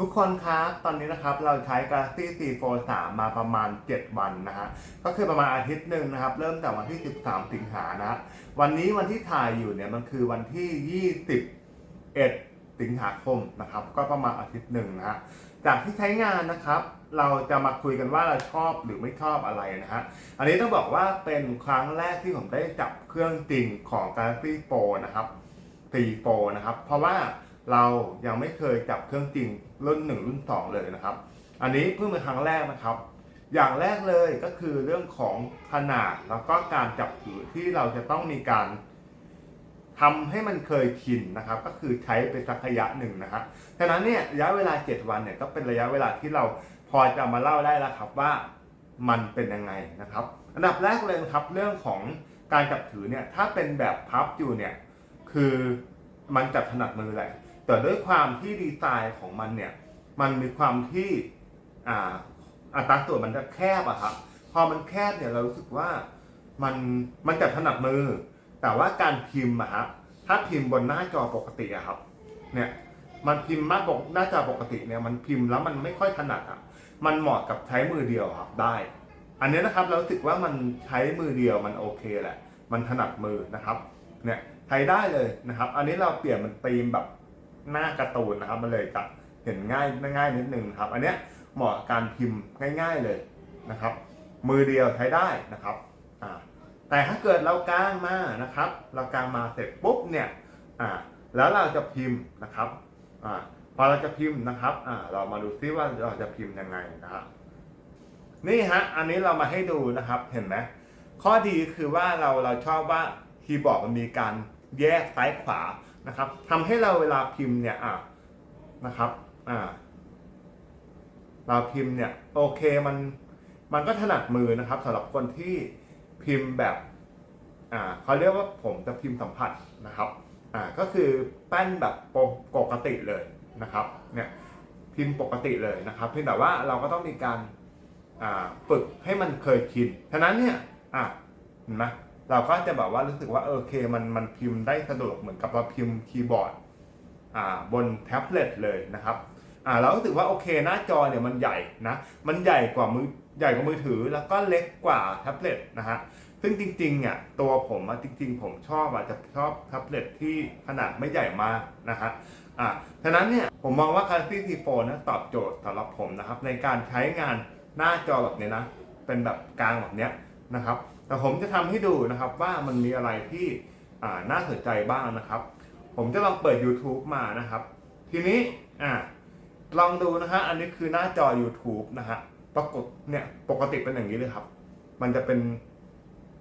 ทุกคนครับ ตอนนี้นะครับเราใช้ Galaxy C Fold 3มาประมาณ 7 วันนะฮะ ก็คือประมาณอาทิตย์หนึ่งนะครับ เริ่มจากวันที่ 13 สิงหานะ วันนี้วันที่ถ่ายอยู่เนี่ยมันคือวันที่ 21 สิงหาคมนะครับ ก็ประมาณอาทิตย์หนึ่งนะฮะ จากที่ใช้งานนะครับ เราจะมาคุยกันว่าเราชอบหรือไม่ชอบอะไรนะฮะ อันนี้ต้องบอกว่าเป็นครั้งแรกที่ผมได้จับเครื่องจริงของ Galaxy Fold นะครับ4 Pro นะครับ เพราะว่าเรายังไม่เคยจับเครื่องจริง รุ่น1รุ่น2เลยนะครับ อันนี้เพิ่งเป็นครั้งแรกนะครับ อย่างแรกเลยก็คือเรื่องของขนาดแล้วก็การจับถือที่เราจะต้องมีการทำให้มันเคยชินนะครับ ก็คือใช้ไปสักระยะหนึ่งนะครับฉะนั้นเนี่ยระยะเวลา 7 วันเนี่ยก็เป็นระยะเวลาที่เราพอจะมาเล่าได้แล้วครับว่ามันเป็นยังไงนะครับ อันดับแรกเลยนะครับเรื่องของการจับถือเนี่ยถ้าเป็นแบบพับอยู่เนี่ยคือมันจับถนัดมือแหละ แต่ด้วยความที่ดีไซน์ของมันเนี่ย มันมีความที่อ่าอัตราส่วนมันจะแคบอะครับ พอมันแคบเนี่ยเรารู้สึกว่ามันมันจับถนัดมือ แต่ว่าการพิมพ์อะครับถ้าพิมพ์บนหน้าจอปกติอะครับ เนี่ยมันพิมพ์มากปกหน้าจอปกติเนี่ยมันพิมพ์แล้วมันไม่ค่อยถนัดอะมันเหมาะกับใช้มือเดียวครับได้ อันนี้นะครับเราสึกว่ามันใช้มือเดียวมันโอเคแหละ มันถนัดมือนะครับ เนี่ยใช้ได้เลยนะครับ อันนี้เราเปลี่ยนมันธีมแบบ หน้าการ์ตูนนะครับมันเลยจะเห็นง่ายง่ายนิดนึงครับ อันเนี้ยเหมาะการพิมพ์ง่าย ๆเลยนะครับ มือเดียวใช้ได้นะครับอ่าแต่ถ้าเกิดเรากางมานะครับ เรากางมาเสร็จปุ๊บเนี่ยอ่าแล้วเราจะพิมพ์นะครับอ่าพอเราจะพิมพ์นะครับอ่าเรามาดูซิว่าเราจะพิมพ์ยังไงนะครับนี่ฮะอันนี้เรามาให้ดูนะครับเห็นไหมข้อดีคือว่าเราเราชอบว่าคีย์บอร์ดมันมีการแยกซ้ายขวา นะครับทำให้เราเวลาพิมพ์เนี่ยอะนะครับอ่าเราพิมพ์เนี่ยโอเคมันมันก็ถนัดมือนะครับสำหรับคนที่พิมพ์แบบอ่าเขาเรียกว่าผมจะพิมพ์สัมผัสนะครับอ่าก็คือแป้นแบบปกติเลยนะครับเนี่ยพิมพ์ปกติเลยนะครับ เพียงแต่ว่าเราก็ต้องมีการฝึกให้มันเคยชินฉะนั้นเนี่ยอะเห็นไหม เราก็จะแบบว่ารู้สึกว่าโอเคมันมันพิมพ์ได้สะดวกเหมือนกับเราพิมพ์คีย์บอร์ดอ่าบนแท็บเล็ตเลยนะครับอ่าเรารู้สึกว่าโอเคหน้าจอเนี่ยมันใหญ่นะมันใหญ่กว่ามือใหญ่กว่ามือถือแล้วก็เล็กกว่าแท็บเล็ตนะฮะซึ่งจริงๆอะตัวผมอะจริง ๆ ผมชอบอะจะชอบแท็บเล็ตที่ขนาดไม่ใหญ่มากนะฮะอ่าฉะนั้นเนี่ยผมมองว่า Galaxy T Fold นะตอบโจทย์สำหรับผมนะครับในการใช้งานหน้าจอแบบเนี้ยนะเป็นแบบกลางแบบเนี้ยนะครับ แต่ผมจะทำให้ดูนะครับว่ามันมีอะไรที่น่าสนใจบ้างนะครับ ผมจะลองเปิด YouTube มานะครับ ทีนี้อ่าลองดูนะฮะอันนี้คือหน้าจอ YouTube นะฮะปรากฏเนี่ยปกติเป็นอย่างนี้เลยครับ มันจะเป็น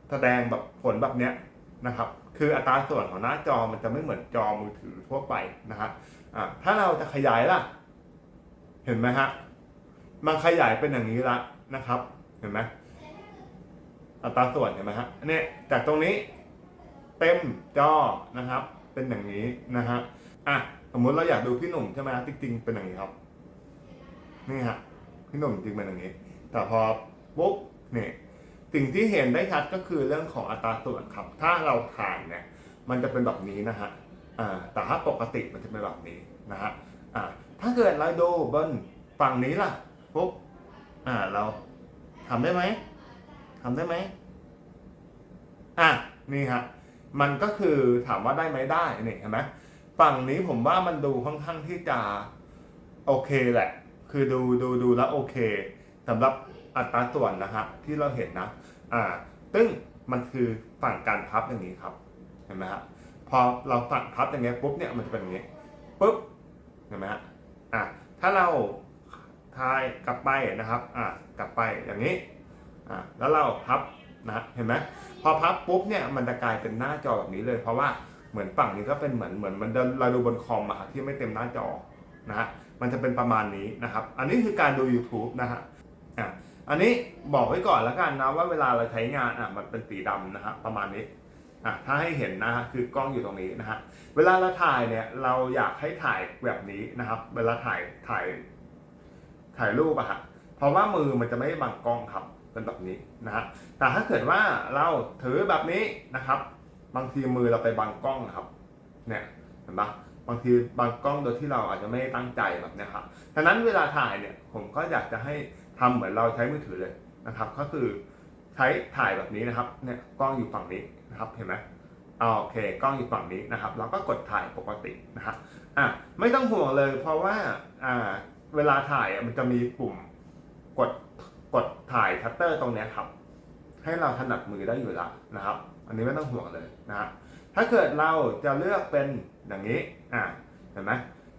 แสดงแบบผลแบบเนี้ยนะครับ คืออัตราส่วนของหน้าจอมันจะไม่เหมือนจอมือถือทั่วไปนะฮะอ่าถ้าเราจะขยายล่ะ เห็นไหมฮะมันขยายเป็นอย่างนี้ละนะครับ เห็นไหม อัตราส่วนเห็นไหมฮะเนี่ยจากตรงนี้เต็มจอนะครับ เป็นอย่างนี้นะฮะอะสมมุติเราอยากดูพี่หนุ่มใช่ไหมจริงๆเป็นอย่างนี้ครับ นี่ฮะพี่หนุ่มจริงเป็นอย่างนี้ แต่พอปุ๊บเนี่ยสิ่งที่เห็นได้ชัดก็คือเรื่องของอัตราส่วนครับ ถ้าเราถ่ายเนี่ย มันจะเป็นแบบนี้นะฮะอ่าแต่ถ้าปกติมันจะเป็นแบบนี้นะฮะอ่าถ้าเกิดเราดูบนฝั่งนี้ล่ะปุ๊บอ่าเราทำได้ไหม ทำได้ไหมอะนี่ฮะมันก็คือถามว่าได้ไหมได้นี่เห็นไหมฝั่งนี้ผมว่ามันดูค่อนข้างที่จะโอเคแหละ คือดูดูดูแล้วโอเคสำหรับอัตราส่วนนะฮะที่เราเห็นนะอ่าซึ่งมันคือฝั่งการพับอย่างนี้ครับเห็นไหมฮะพอเราฝั่งพับอย่างเงี้ยปุ๊บเนี่ยมันจะเป็นอย่างนี้ปุ๊บเห็นไหมฮะอะถ้าเราทายกลับไปนะครับอะกลับไปอย่างนี้ อะแล้วเราพับนะเห็นไหมพอพับปุ๊บเนี่ยมันจะกลายเป็นหน้าจอแบบนี้เลย เพราะว่าเหมือนฝั่งนี้ก็เป็นเหมือนเหมือนมันเราดูบนคอมอะที่ไม่เต็มหน้าจอนะฮะมันจะเป็นประมาณนี้นะครับ อันนี้คือการดู YouTube นะฮะอะอันนี้บอกไว้ก่อนแล้วกันนะว่าเวลาเราใช้งานอะมันเป็นสีดำนะฮะประมาณนี้อะถ้าให้เห็นนะฮะคือกล้องอยู่ตรงนี้นะฮะเวลาเราถ่ายเนี่ยเราอยากให้ถ่ายแบบนี้นะครับ เวลาถ่ายถ่ายถ่ายรูปอะฮะเพราะว่ามือมันจะไม่บังกล้องครับ เป็นแบบนี้นะฮะแต่ถ้าเกิดว่าเราถือแบบนี้นะครับ บางทีมือเราไปบังกล้องครับเนี่ยเห็นปะบางทีบางกล้องโดยที่เราอาจจะไม่ตั้งใจแบบนี้ครับฉะนั้นเวลาถ่ายเนี่ยผมก็อยากจะให้ทำเหมือนเราใช้มือถือเลยนะครับ ก็คือใช้ถ่ายแบบนี้นะครับเนี่ยกล้องอยู่ฝั่งนี้นะครับเห็นไหมโอเคกล้องอยู่ฝั่งนี้นะครับ เราก็กดถ่ายปกตินะครับอะไม่ต้องห่วงเลยเพราะว่าอ่าเวลาถ่ายมันจะมีปุ่มกด กดถ่ายชัตเตอร์ตรงนี้ครับ ให้เราถนัดมือได้อยู่แล้วนะครับ อันนี้ไม่ต้องห่วงเลยนะฮะถ้าเกิดเราจะเลือกเป็นอย่างนี้อ่าเห็นไหม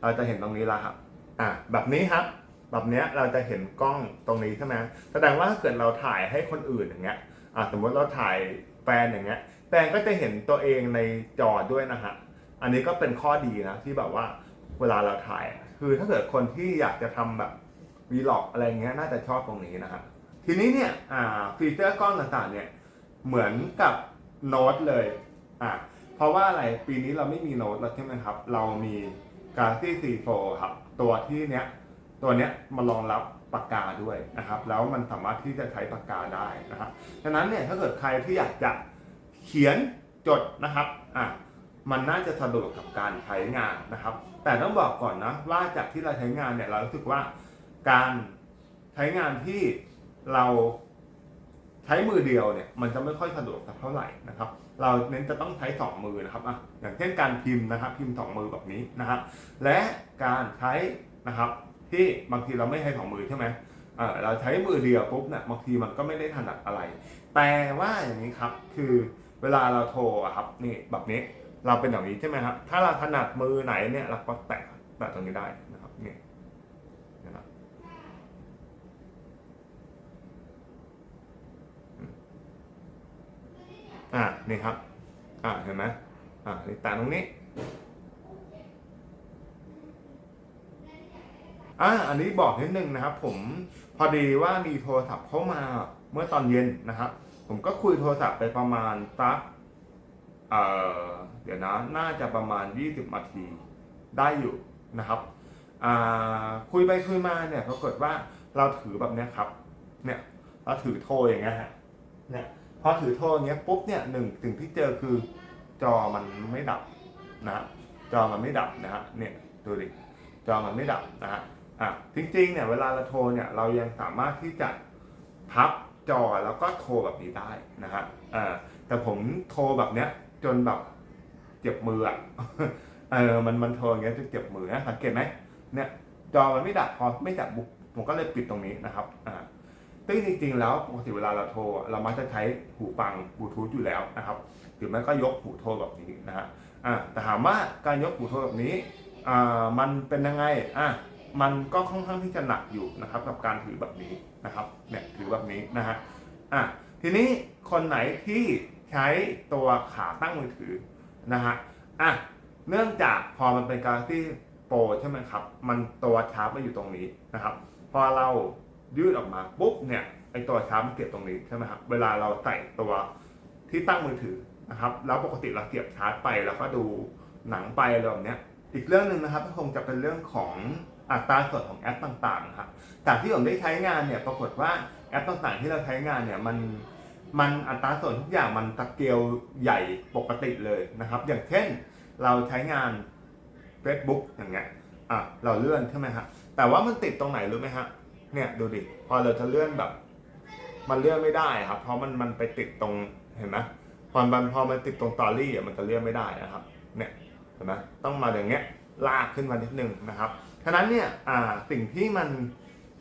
เราจะเห็นตรงนี้แล้วครับอ่าแบบนี้ครับ แบบเนี้ยเราจะเห็นกล้องตรงนี้ใช่ไหมแสดงว่าถ้าเกิดเราถ่ายให้คนอื่นอย่างเงี้ยอ่าสมมติเราถ่ายแฟนอย่างเงี้ยแฟนก็จะเห็นตัวเองในจอด้วยนะฮะอันนี้ก็เป็นข้อดีนะที่แบบว่าเวลาเราถ่าย คือถ้าเกิดคนที่อยากจะทำแบบ วีล็อกอะไรเงี้ยน่าจะชอบตรงนี้นะฮะทีนี้เนี่ยฟีเจอร์กล้องต่างๆเนี่ยเหมือนกับโน้ตเลยอ่าเพราะว่าอะไรปีนี้เราไม่มีโน้ตแล้วใช่ไหมครับ เรามี Galaxy C4 ครับ ตัวที่เนี้ยตัวเนี้ยมารองรับปากกาด้วยนะครับ แล้วมันสามารถที่จะใช้ปากกาได้นะครับฉะนั้นเนี่ยถ้าเกิดใครที่อยากจะเขียนจดนะครับอะมันน่าจะสะดวกกับการใช้งานนะครับ แต่ต้องบอกก่อนนะว่าจากที่เราใช้งานเนี่ยเรารู้สึกว่า การใช้งานที่เราใช้มือเดียวเนี่ยมันจะไม่ค่อยสะดวกสักเท่าไหร่นะครับ เราเน้นจะต้องใช้สองมือนะครับอะอย่างเช่นการพิมพ์นะครับ พิมพ์สองมือแบบนี้นะครับ และการใช้นะครับที่บางทีเราไม่ใช้สองมือใช่ไหมเออเราใช้มือเดียวปุ๊บเนี่ยบางทีมันก็ไม่ได้ถนัดอะไร แต่ว่าอย่างนี้ครับคือเวลาเราโทรครับนี่แบบนี้เราเป็นอย่างนี้ใช่ไหมครับถ้าเราถนัดมือไหนเนี่ยเราก็แตะแตะตรงนี้ได้นะครับนี่นะครับ อ่านี่ครับ อ่าเห็นไหมอ่านี่แตะตรงนี้อ่าอันนี้บอกนิดนึงนะครับ ผมพอดีว่ามีโทรศัพท์เข้ามาเมื่อตอนเย็นนะครับผมก็คุยโทรศัพท์ไปประมาณสักเอ่อเดี๋ยวนะน่าจะประมาณ 20นาทีได้อยู่นะครับอ่าคุยไปคุยมาเนี่ยปรากฏว่าเราถือแบบเนี้ยครับ เนี่ยเราถือโทรอย่างเงี้ยฮะเนี่ย พอถือโทรอย่างเงี้ยปุ๊บเนี่ยหนึ่งสิ่งที่เจอคือจอมันไม่ดับนะฮะจอมันไม่ดับนะฮะเนี่ยดูดิจอมันไม่ดับนะฮะอะจริงๆเนี่ยเวลาเราโทรเนี่ยเรายังสามารถที่จะพับจอแล้วก็โทรแบบนี้ได้นะฮะอ่าแต่ผมโทรแบบเนี้ยจนแบบเจ็บมืออะเออมันมันโทรอย่างเงี้ยจนเจ็บมือนะสังเกตไหมเนี่ยจอมันไม่ดับพอไม่ดับปุ๊บผมก็เลยปิดตรงนี้นะครับอ่า ซึ่งจริงๆแล้วปกติเวลาเราโทร เรามักจะใช้หูฟังบลูทูธอยู่แล้วนะครับหรือไม่ก็ยกหูโทรแบบนี้นะฮะอ่าแต่ถามว่าการยกหูโทรแบบนี้อ่ามันเป็นยังไงอะมันก็ค่อนข้างที่จะหนักอยู่นะครับกับการถือแบบนี้นะครับเนี่ยถือแบบนี้นะฮะอะทีนี้คนไหนที่ใช้ตัวขาตั้งมือถือนะฮะอะเนื่องจากพอมันเป็น Galaxy Pro ใช่ไหมครับ มันตัวชาร์จมาอยู่ตรงนี้นะครับ พอเรา ยืดออกมาปุ๊บเนี่ยไอตัวชาร์จมันเก็บตรงนี้ใช่ไหมครับเวลาเราใส่ตัวที่ตั้งมือถือนะครับแล้วปกติเราเก็บชาร์จไปแล้วก็ดูหนังไปอะไรแบบเนี้ยอีกเรื่องหนึ่งนะครับก็คงจะเป็นเรื่องของอัตราส่วนของแอปต่างๆครับจากที่ผมได้ใช้งานเนี่ยปรากฏว่าแอปต่างๆที่เราใช้งานเนี่ยมันมันอัตราส่วนทุกอย่างมันตะเกียวใหญ่ปกติเลยนะครับ อย่างเช่นเราใช้งาน Facebook อย่างเงี้ยอะเราเลื่อนใช่ไหมฮะแต่ว่ามันติดตรงไหนรู้ไหมฮะ เนี่ยดูดิ พอเราจะเลื่อนแบบ มันเลื่อนไม่ได้ครับ เพราะมันมันไปติดตรงเห็นไหมพอมันพอมันติดตรงตอรี่อะมันจะเลื่อนไม่ได้นะครับ เนี่ยเห็นไหมต้องมาอย่างเงี้ยลากขึ้นมานิดนึงนะครับฉะนั้นเนี่ยอ่าสิ่งที่มัน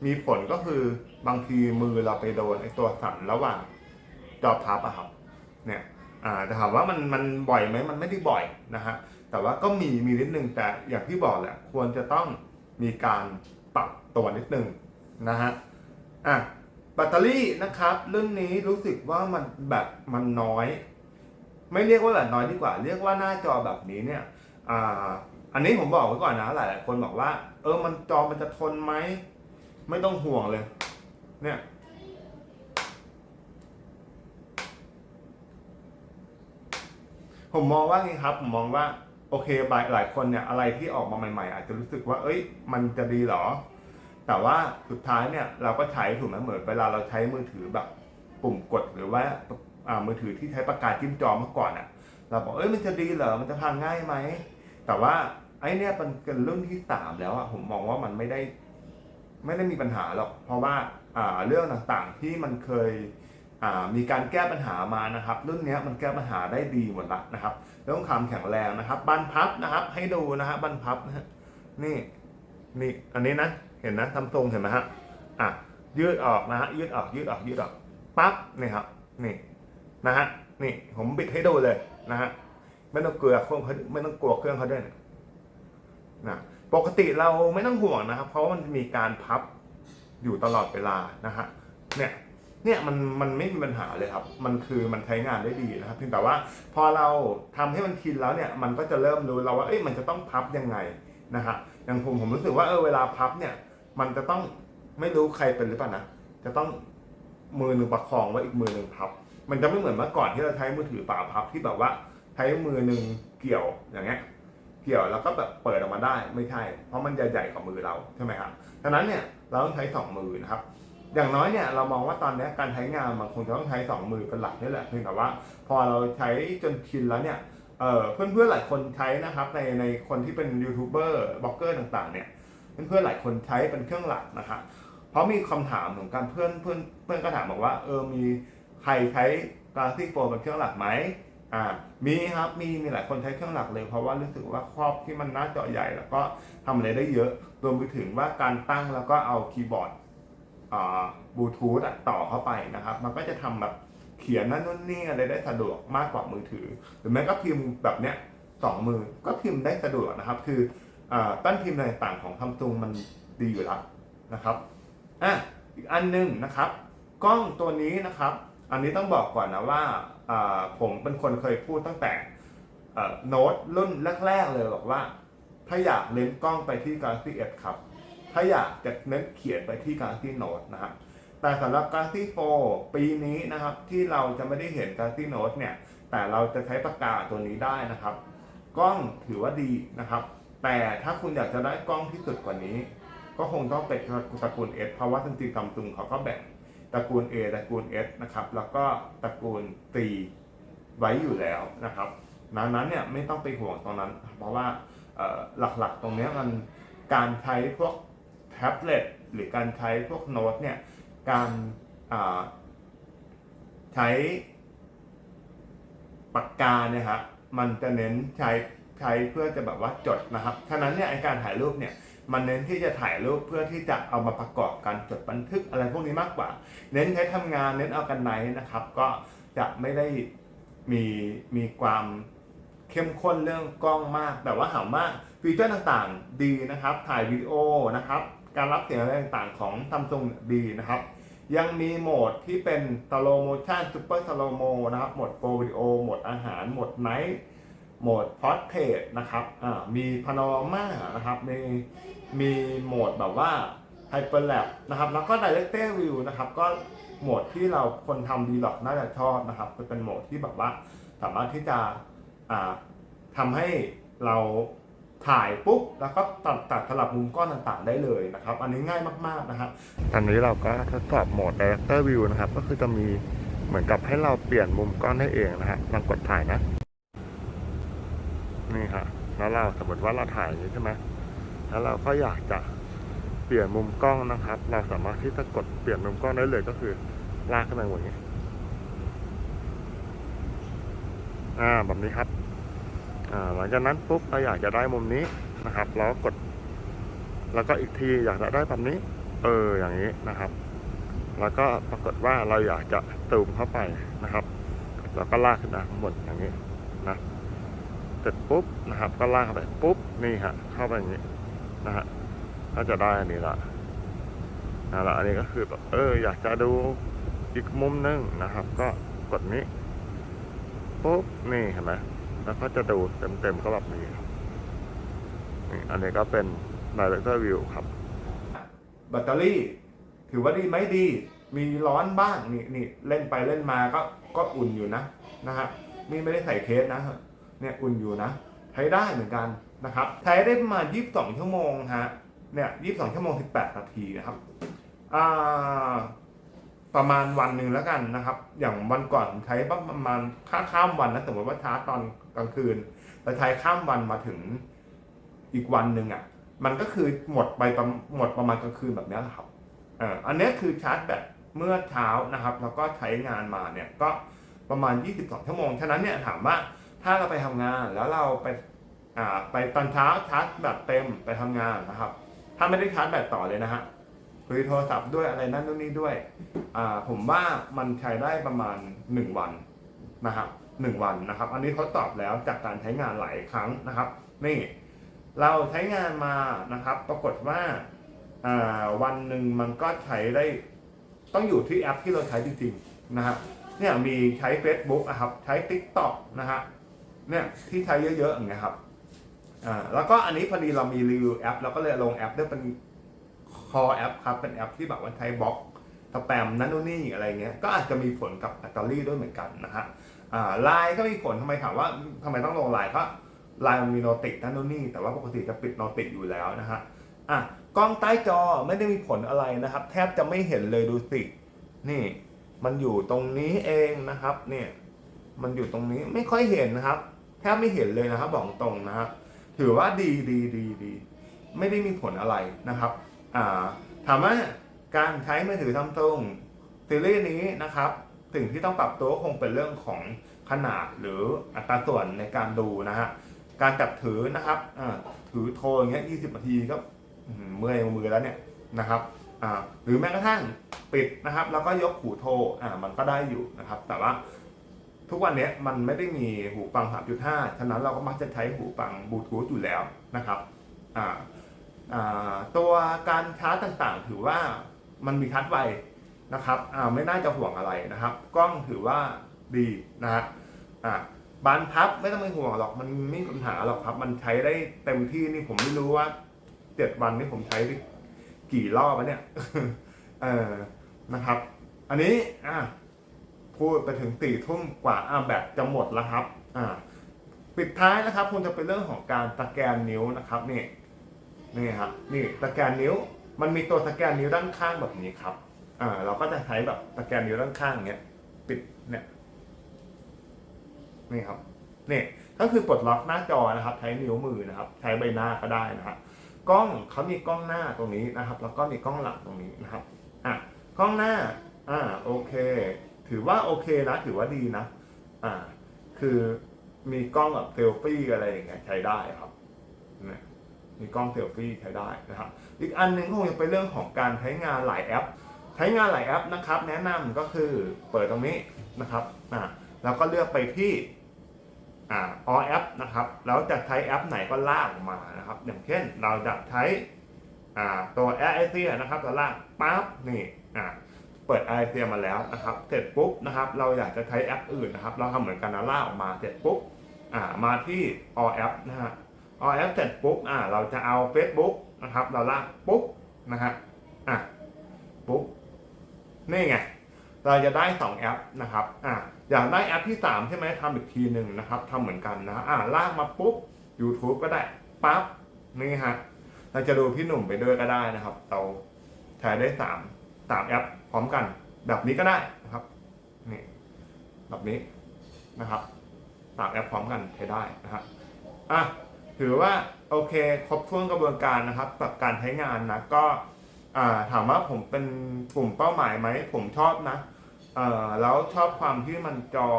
มีผลก็คือบางทีมือเราไปโดนไอ้ตัวสั่นระหว่างจอพับอะครับเนี่ยอ่าแต่ถามว่ามันมันบ่อยไหมมันไม่ได้บ่อยนะฮะแต่ว่าก็มีมีนิดนึงแต่อย่างที่บอกแหละควรจะต้องมีการปรับตัวนิดนึง นะฮะอะแบตเตอรี่นะครับรุ่นนี้รู้สึกว่ามันแบบมันน้อย ไม่เรียกว่าแบบน้อยดีกว่า เรียกว่าหน้าจอแบบนี้เนี่ยอ่าอันนี้ผมบอกไว้ก่อนนะหลายๆคนบอกว่า เออมันจอมันจะทนไหมไม่ต้องห่วงเลย เนี่ยผมมองว่าไงครับผมมองว่าโอเคหลายหลายคนเนี่ยอะไรที่ออกมาใหม่ ๆ อาจจะรู้สึกว่า เอ้ย มันจะดีหรอ แต่ว่าสุดท้ายเนี่ยเราก็ใช้ถูกไหมเหมือนเวลาเราใช้มือถือแบบปุ่มกดหรือว่ามือถือที่ใช้ปากกาจิ้มจอเมื่อก่อนอะ่ะ เราบอกเอ้ยมันจะดีเหรอมันจะพังง่ายไหมแต่ว่าไอ้เนี่ยเป็นเรุ่นที่สามแล้วอะผมมองว่ามันไม่ได้ ไม่ได้มีปัญหาหรอก เพราะว่าอ่าเรื่องต่างๆที่มันเคยมีการแก้ปัญหามานะครับรุ่นนี้มันแก้ปัญหาได้ดีหมดละนะครับเรื่องความแข็งแรงนะครับบันพับนะครับ ให้ดูนะฮะบันพับนะฮะนี่นี่อันนี้นะ ห็นนะทำทรงเห็นไหมฮะอะยืดออกนะฮะยืดออกยืดออกยืดออกปั๊บนี่ครับนี่นะฮะนี่ผมบิดให้ดูเลยนะฮะไม่ต้องเกลือเครื่องเขาไม่ต้องกลัวเครื่องเขาด้วยนะปกติเราไม่ต้องห่วงนะครับ เพราะมันมีการพับอยู่ตลอดเวลานะฮะเนี่ยเนี่ยมันมันไม่มีปัญหาเลยครับ มันคือมันใช้งานได้ดีนะครับเพียงแต่ว่าพอเราทำให้มันชินแล้วเนี่ยมันก็จะเริ่มรู้แล้วว่าเอ้ยมันจะต้องพับยังไงนะฮะอย่างผมผมรู้สึกว่าเออเวลาพับเนี่ย มันจะต้องไม่รู้ใครเป็นหรือเปล่านะ จะต้องมือหนึ่งประคองไว้อีกมือหนึ่งพับ มันจะไม่เหมือนเมื่อก่อนที่เราใช้มือถือฝาพับที่แบบว่าใช้มือหนึ่งเกี่ยวอย่างเงี้ย เกี่ยวแล้วก็แบบเปิดออกมาได้ไม่ใช่ เพราะมันจะใหญ่กว่ามือเราใช่ไหมครับดังนั้นเนี่ยเราต้องใช้สองมือนะครับ อย่างน้อยเนี่ยเรามองว่าตอนนี้การใช้งานมันคงจะต้องใช้สองมือเป็นหลักนี่แหละเพียงแต่ว่า พอเราใช้จนชินแล้วเนี่ยเอ่อเพื่อนๆหลายคนใช้นะครับในในคนที่เป็นยูทูบเบอร์บล็อกเกอร์ต่างๆเนี่ย เพื่อนๆหลายคนใช้เป็นเครื่องหลักนะครับเพราะมีคำถามเหมือนกันเพื่อนเพื่อนเพื่อนก็ถามบอกว่าเออมีใครใช้ Galaxy Fold เป็นเครื่องหลักไหมอ่ามีครับมีมีหลายคนใช้เครื่องหลักเลย เพราะว่ารู้สึกว่าครอบที่มันหน้าจอใหญ่ แล้วก็ทำอะไรได้เยอะรวมไปถึงว่าการตั้งแล้วก็เอาคีย์บอร์ดอ่าบลูทูธต่อเข้าไปนะครับ มันก็จะทำแบบเขียนนั่นนู่นนี่อะไรได้สะดวกมากกว่ามือถือ หรือแม้ก็พิมพ์แบบเนี้ยสองมือก็พิมพ์ได้สะดวกนะครับ คือ อาแป้นพิมพ์อะไรต่างของซัมซุงมันดีอยู่แล้วนะครับอะอีกอันหนึงนะครับ กล้องตัวนี้นะครับ อันนี้ต้องบอกก่อนนะว่าอ่าผมเป็นคนเคยพูดตั้งแต่โน้ตรุ่นแรกๆเลยบอกว่า ถ้าอยากเน้นกล้องไปที่ Galaxy S ครับ ถ้าอยากจะเน้นเขียนไปที่ Galaxy Note นะครับแต่สำหรับ Galaxy 4 ปีนี้นะครับ ที่เราจะไม่ได้เห็น Galaxy Note เนี่ย แต่เราจะใช้ปากกาตัวนี้ได้นะครับ กล้องถือว่าดีนะครับ แต่ถ้าคุณอยากจะได้กล้องที่สุดกว่านี้ ก็คงต้องเป็นตระกูล S เพราะว่าจริงๆซัมซุงเขาก็แบ่งตระกูล A ตระกูล S นะครับ แล้วก็ตระกูล C ไว้อยู่แล้วนะครับดังนั้นเนี่ยไม่ต้องไปห่วงตรงนั้น เพราะว่าหลักๆตรงนี้มันการใช้พวกแท็บเล็ตหรือการใช้พวกโน้ตเนี่ยการใช้ปากกาเนี่ยฮะมันจะเน้นใช้ ใช้เพื่อจะแบบว่าจดนะครับฉะนั้นเนี่ยการถ่ายรูปเนี่ยมันเน้นที่จะถ่ายรูปเพื่อที่จะเอามาประกอบการจดบันทึกอะไรพวกนี้มากกว่า เน้นใช้ทำงานเน้นเอากันไหนนะครับ ก็จะไม่ได้มีมีความเข้มข้นเรื่องกล้องมาก แต่ว่าถามว่าฟีเจอร์ต่างๆดีนะครับ ถ่ายวิดีโอนะครับ การรับเสียงอะไรต่างๆของ Samsung ดีนะครับ ยังมีโหมดที่เป็น slow motion super slow mo นะครับโหมด pro video โหมดอาหารโหมด night โหมด portrait นะครับมี panorama นะครับมีมีโหมดแบบว่า hyperlap นะครับแล้วก็ director view นะครับก็โหมดที่เราคนทำดีหลอกน่าจะชอบนะครับเป็นโหมดที่แบบว่าสามารถที่จะทำให้เราถ่ายปุ๊บแล้วก็ตัดตัดสลับมุมกล้องต่างๆได้เลยนะครับ อันนี้ง่ายมากๆนะครับตอนนี้เราก็ทดสอบโหมด director view นะครับ ก็คือจะมีเหมือนกับให้เราเปลี่ยนมุมกล้องได้เองนะฮะลองกดถ่ายนะ ฮะแล้วเราสมมติว่าเราถ่ายอย่างนี้ใช่ไหมแล้วเราก็อยากจะเปลี่ยนมุมกล้องนะครับ เราสามารถที่จะกดเปลี่ยนมุมกล้องได้เลยก็คือลากขึ้นมาอย่างนี้อ่าแบบนี้ครับอ่าหลังจากนั้นปุ๊บเราอยากจะได้มุมนี้นะครับเราก็กดแล้วก็อีกทีอยากจะได้แบบนี้ เอออย่างนี้นะครับ แล้วก็ปรากฏว่าเราอยากจะตูมเข้าไปนะครับแล้วก็ลากขึ้นมาข้างบนอย่างนี้ เสร็จปุ๊บนะครับก็ลากไปปุ๊บนี่ฮะเข้าไปอย่างนี้นะฮะก็จะได้อันนี้ละนะล้วอันนี้ก็คือแบบเออ อยากจะดูอีกมุมหนึงนะครับ ก็กดนี้ปุ๊บนี่เห็นไหมแล้วก็จะดูเต็มๆก็แบบนี้ครับนี่อันนี้ก็เป็น Director View ครับ แบตเตอรี่ ถือว่าดีไหมดี มีร้อนบ้างนี่นี่เล่นไปเล่นมาก็ก็อุ่นอยู่นะนะฮะนี่ไม่ได้ใส่เคสนะ เนี่ยอุ่นอยู่นะใช้ได้เหมือนกันนะครับใช้ได้ประมาณ 22 ชั่วโมงฮะเนี่ย22 ชั่วโมง 18 นาทีนะครับอ่าประมาณวันหนึ่งแล้วกันนะครับ อย่างวันก่อนใช้ประมาณค่าข้ามวันนะสมมติว่าชาร์จตอนกลางคืนเราใช้ข้ามวันมาถึงอีกวันหนึ่งอะ มันก็คือหมดไปปหมดประมาณกลางคืนแบบนี้แหละครับอ่ออันนี้คือชาร์จแบตเมื่อเช้านะครับ แล้วก็ใช้งานมาเนี่ยก็ประมาณ 22 ชั่วโมง ฉะนั้นเนี่ยถามว่า ถ้าเราไปทำงานแล้วเราไปอ่าไปตอนเช้าชาร์จแบตเต็มไปทำงานนะครับ ถ้าไม่ได้ชาร์จแบตต่อเลยนะฮะคุยโทรศัพท์ด้วยอะไรนั่นนู่นนี่ด้วยอ่าผมว่ามันใช้ได้ประมาณ 1 วันนะครับหนึ่งวันนะครับ อันนี้ทดสอบแล้วจากการใช้งานหลายครั้งนะครับ นี่เราใช้งานมานะครับ ปรากฏว่าอ่าวันหนึ่งมันก็ใช้ได้ต้องอยู่ที่แอปที่เราใช้จริงๆนะฮะเนี่ยมีใช้ Facebook นะครับ ใช้ TikTok นะฮะ เนี่ยที่ใช้เยอะๆอย่างเงี้ยครับอ่าแล้วก็อันนี้พอดีเรามีรีวิวแอปเราก็เลยลงแอปด้วยเป็นคอแอปครับเป็นแอปที่แบบว่าใช้บล็อกสแปมนั่นนู่นนี่อะไรเงี้ยก็อาจจะมีผลกับแบตเตอรี่ด้วยเหมือนกันนะฮะอ่าไลน์ก็มีผลทำไมถามว่าทำไมต้องลงไลน์ก็ไลน์มันมีโนติกนั่นนู่นนี่แต่ว่าปกติจะปิดโนติกอยู่แล้วนะฮะอะกล้องใต้จอไม่ได้มีผลอะไรนะครับ แทบจะไม่เห็นเลยดูสินี่ มันอยู่ตรงนี้เองนะครับ เนี่ยมันอยู่ตรงนี้ไม่ค่อยเห็นนะครับ แทบไม่เห็นเลยนะครับบอกตรงนะครับถือว่าดีดีดีดีไม่ได้มีผลอะไรนะครับอ่าถามว่าการใช้มือถือซัมซุงซีรีส์นี้นะครับสิ่งที่ต้องปรับตัวคงเป็นเรื่องของขนาดหรืออัตราส่วนในการดูนะฮะการจับถือนะครับถือโทรอย่างเงี้ย20นาทีก็เมื่อยมือแล้วเนี่ยนะครับหรือแม้กระทั่งปิดนะครับ แล้วก็ยกหูโทรมันก็ได้อยู่นะครับ แต่ว่า ทุกวันนี้มันไม่ได้มีหูฟัง 3.5 ฉะนั้นเราก็มักจะใช้หูฟังบลูทูธอยู่แล้วนะครับตัวการชาร์จต่างๆ ถือว่ามันมีชาร์จไวนะครับไม่น่าจะห่วงอะไรนะครับ กล้องถือว่าดีนะฮะบานพับไม่ต้องเป็นห่วงหรอกมันไม่มีปัญหาหรอกครับ มันใช้ได้เต็มที่นี่ผมไม่รู้ว่าเจ็ดวันนี่ผมใช้ได้กี่รอบแล้วเนี่ยเออนะครับ อันนี้อะ พูดไปถึงตีทุ่มกว่าอะแบตจะหมดแล้วครับอ่าปิดท้ายนะครับคงจะเป็นเรื่องของการสแกนนิ้วนะครับนี่นี่ครับนี่สแกนนิ้วมันมีตัวสแกนนิ้วด้านข้างแบบนี้ครับอ่าเราก็จะใช้แบบสแกนนิ้วด้านข้างอย่างเงี้ยปิดเนี่ยนี่ครับนี่ก็คือปลดล็อกหน้าจอนะครับ ใช้นิ้วมือนะครับ ใช้ใบหน้าก็ได้นะครับกล้องเขามีกล้องหน้าตรงนี้นะครับ แล้วก็มีกล้องหลังตรงนี้นะครับอะกล้องหน้าอ่าโอเค ถือว่าโอเคนะ ถือว่าดีนะ อ่า คือมีกล้องแบบเซลฟี่อะไรอย่างเงี้ยใช้ได้ครับนี่มีกล้องเซลฟี่ใช้ได้นะครับ อีกอันหนึ่งก็คงจะเป็นเรื่องของการใช้งานหลายแอป ใช้งานหลายแอปนะครับ แนะนำก็คือเปิดตรงนี้นะครับ อ่า แล้วก็เลือกไปที่ อ่า all app นะครับ แล้วจะใช้แอปไหนก็ลากออกมานะครับ อย่างเช่นเราจะใช้ อ่า ตัว Air a s i a นะครับตัวลากปั๊บนี่ อ่า เปิด Air a s i a มาแล้วนะครับ เสร็จปุ๊บนะครับ เราอยากจะใช้แอปอื่นนะครับ เราทำเหมือนกันนะล่าออกมาเสร็จปุ๊บอ่ามาที่ all app นะฮะ all app เสร็จปุ๊บอ่าเราจะเอา Facebook นะครับ เราลากปุ๊บนะฮะอะปุ๊บนี่ไงเราจะได้ 2 แอปนะครับอ่าอยากได้แอปที่ 3 ใช่ไหมทำอีกทีหนึ่งนะครับทำเหมือนกันนะอ่าลากมาปุ๊บ YouTube ก็ได้ปั๊บนี่ฮะเราจะดูพี่หนุ่มไปด้วยก็ได้นะครับ เราใช้ได้สามสามแอป พร้อมกัน แบบนี้ก็ได้นะครับนี่แบบนี้นะครับสามแอปพร้อมกันใช้ได้นะครับอะถือว่าโอเคครบถ้วนกระบวนการนะครับกับการใช้งานนะก็ถามว่าผมเป็นกลุ่มเป้าหมายไหมผมชอบนะแล้วชอบความที่มันจอ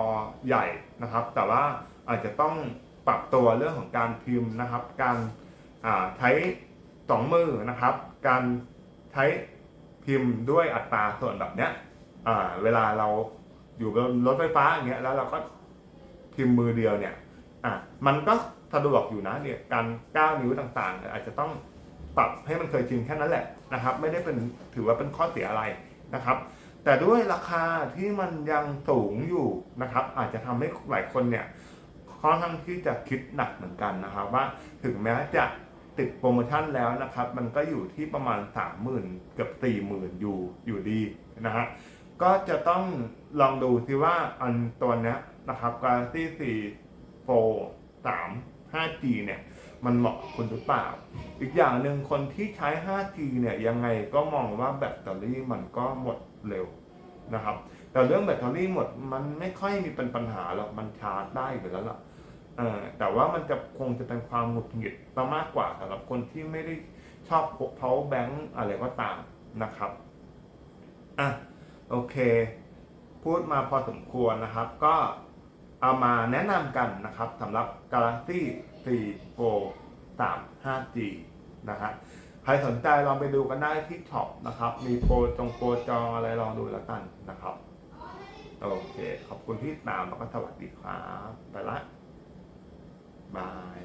ใหญ่นะครับ แต่ว่าอาจจะต้องปรับตัวเรื่องของการพิมพ์นะครับ การใช้สองมือนะครับ การใช้ พิมพ์ด้วยอัตราส่วนแบบเนี้ยอ่าเวลาเราอยู่บนรถไฟฟ้าอย่างเงี้ยแล้วเราก็พิมพ์มือเดียวเนี่ยอะมันก็สะดวกอยู่นะเนี่ยการก้าวนิ้วต่างๆ อาจจะต้องปรับให้มันเคยชินแค่นั้นแหละนะครับ ไม่ได้เป็นถือว่าเป็นข้อเสียอะไรนะครับ แต่ด้วยราคาที่มันยังสูงอยู่นะครับ อาจจะทำให้หลายคนเนี่ยค่อนข้างที่จะคิดหนักเหมือนกันนะครับ ว่าถึงแม้จะ ติดโปรโมชั่นแล้วนะครับ มันก็อยู่ที่ประมาณ 3 0,000เกือบ4 0,000อยู่อยู่ดีนะฮะก็จะต้องลองดูซิว่าอันตัวนี้นะครับ Galaxy 4 Pro 3 5G เนี่ยมันเหมาะคุณหรือเปล่า อีกอย่างหนึ่งคนที่ใช้ 5G เนี่ยยังไงก็มองว่าแบตเตอรี่มันก็หมดเร็วนะครับ แต่เรื่องแบตเตอรี่หมดมันไม่ค่อยมีเป็นปัญหาหรอก มันชาร์จได้อยู่แล้วล่ะ ออแต่ว่ามันจะคงจะเป็นความหงุดหงิดมากกว่าสำหรับคนที่ไม่ได้ชอบพก power bank อะไรก็ตามนะครับอะโอเค พูดมาพอสมควรนะครับ ก็เอามาแนะนำกันนะครับสำหรับ Galaxy 4 Pro 3 5G นะฮะใครสนใจลองไปดูกันได้ที่ช็อปนะครับ มีโปรจงโปรจองอะไรลองดูแล้วกันนะครับ โอเค ขอบคุณที่ตามแล้วก็สวัสดีครับ ไปละ บาย